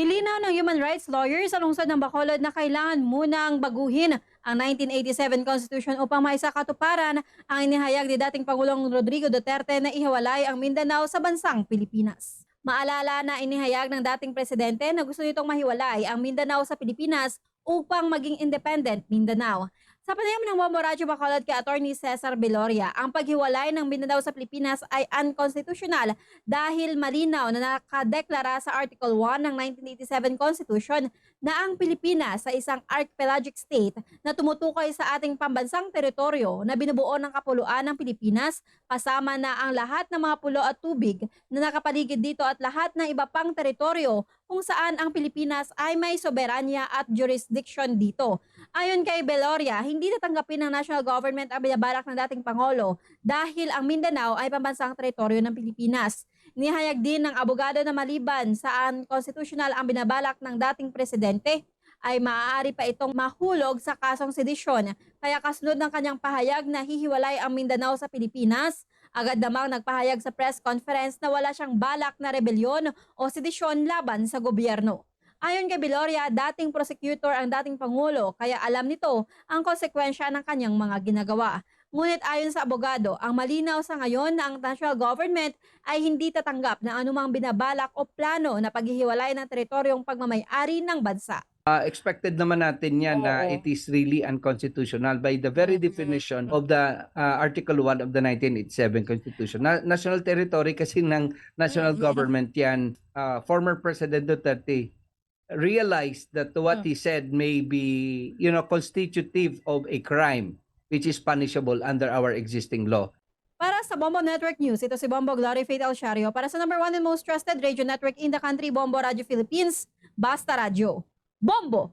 Nilinaw ng human rights lawyers sa lungsod ng Bacolod na kailangan munang baguhin ang 1987 Constitution upang maisa katuparan ang inihayag ni dating Pangulong Rodrigo Duterte na ihiwalay ang Mindanao sa bansang Pilipinas. Maalala na inihayag ng dating presidente na gusto nitong mahiwalay ang Mindanao sa Pilipinas upang maging independent Mindanao. Sa panayam ng Bombo Radyo Bacolod kay Attorney Cesar Beloria, ang paghiwalay ng Mindanao sa Pilipinas ay unconstitutional dahil malinaw na nakadeklara sa Article 1 ng 1987 Constitution na ang Pilipinas sa isang archipelagic state na tumutukoy sa ating pambansang teritoryo na binubuo ng kapuluan ng Pilipinas kasama na ang lahat ng mga pulo at tubig na nakapaligid dito at lahat ng iba pang teritoryo kung saan ang Pilipinas ay may soberanya at jurisdiction dito. Ayon kay Beloria, hindi natanggapin ng national government ang binabalak ng dating Pangulo dahil ang Mindanao ay pambansang teritoryo ng Pilipinas. Nihayag din ng abogado na maliban sa unconstitutional ang binabalak ng dating presidente, ay maaari pa itong mahulog sa kasong sedisyon. Kaya kasunod ng kanyang pahayag na hihiwalay ang Mindanao sa Pilipinas, agad namang nagpahayag sa press conference na wala siyang balak na rebelyon o sedisyon laban sa gobyerno. Ayon kay Biloria, dating prosecutor ang dating Pangulo kaya alam nito ang konsekwensya ng kanyang mga ginagawa. Ngunit ayon sa abogado, ang malinaw sa ngayon na ang national government ay hindi tatanggap ng anumang binabalak o plano na paghihiwalay ng teritoryong pagmamayari ng bansa. Uh, expected naman natin yan na Oo. it is really unconstitutional by the very Mhm. definition of the uh, Article 1 of the 1987 Constitution. Na- national territory kasi ng national Mhm. government yan. Uh, former President Duterte realized that what Mm. he said may be, you know, constitutive of a crime which is punishable under our existing law. Para sa Bombo Network News, ito si Bombo Glory Faith Alciario. Para sa number one and most trusted radio network in the country, Bombo Radio Philippines, Basta Radio. Bombo!